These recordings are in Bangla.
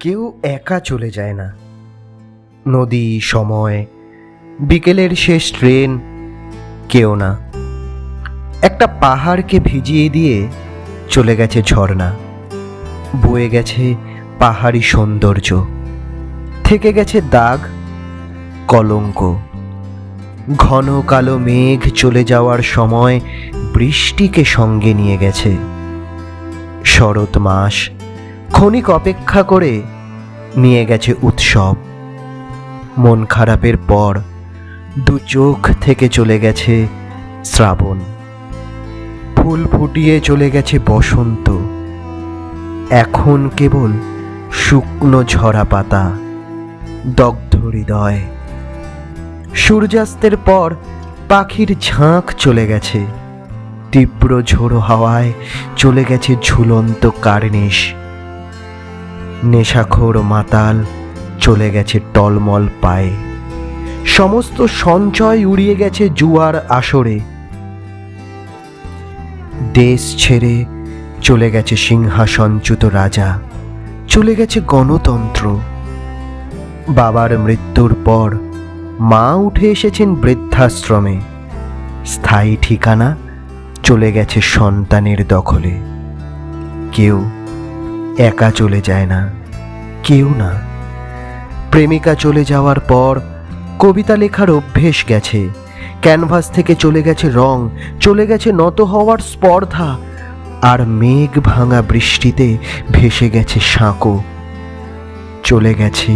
কেউ একা চলে যায় না। নদী, সময়, বিকেলের শেষ ট্রেন, কেউ না। একটা পাহাড়কে ভিজিয়ে দিয়ে চলে গেছে ঝর্ণা। বয়ে গেছে পাহাড়ি সৌন্দর্য। থেকে গেছে দাগ, কলঙ্ক। ঘন কালো মেঘ চলে যাওয়ার সময় বৃষ্টিকে সঙ্গে নিয়ে গেছে। শরৎ মাস ক্ষণিক অপেক্ষা করে নিয়ে গেছে উৎসব। মন খারাপের পর দু চোখ থেকে চলে গেছে শ্রাবণ। ফুল ফুটিয়ে চলে গেছে বসন্ত। এখন কেবল শুকনো ঝরা পাতা, দগ্ধ হৃদয়। সূর্যাস্তের পর পাখির ঝাঁক চলে গেছে। তীব্র ঝোড়ো হাওয়ায় চলে গেছে ঝুলন্ত কার্নিশ। নেশাখোর মাতাল চলে গেছে টলমল পায়ে। সমস্ত সঞ্চয় উড়িয়ে গেছে জুয়ার আসরে। দেশ ছেড়ে চলে গেছে সিংহাসনচ্যুত রাজা। চলে গেছে গণতন্ত্র। বাবার মৃত্যুর পর মা উঠে এসেছেন বৃদ্ধাশ্রমে। স্থায়ী ঠিকানা চলে গেছে সন্তানের দখলে। কেউ একা চলে যায় না, কেউ না। প্রেমিকা চলে যাওয়ার পর কবিতা লেখার অভ্যেস গেছে। ক্যানভাস থেকে চলে গেছে রং, চলে গেছে নত হওয়ার স্পর্ধা। আর মেঘ ভাঙা বৃষ্টিতে ভেসে গেছে সাঁকো। চলে গেছে,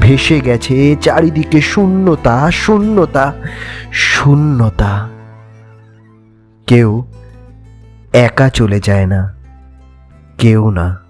ভেসে গেছে চারিদিকে শূন্যতা শূন্যতা শূন্যতা। কেউ একা চলে যায় না, কেউ না।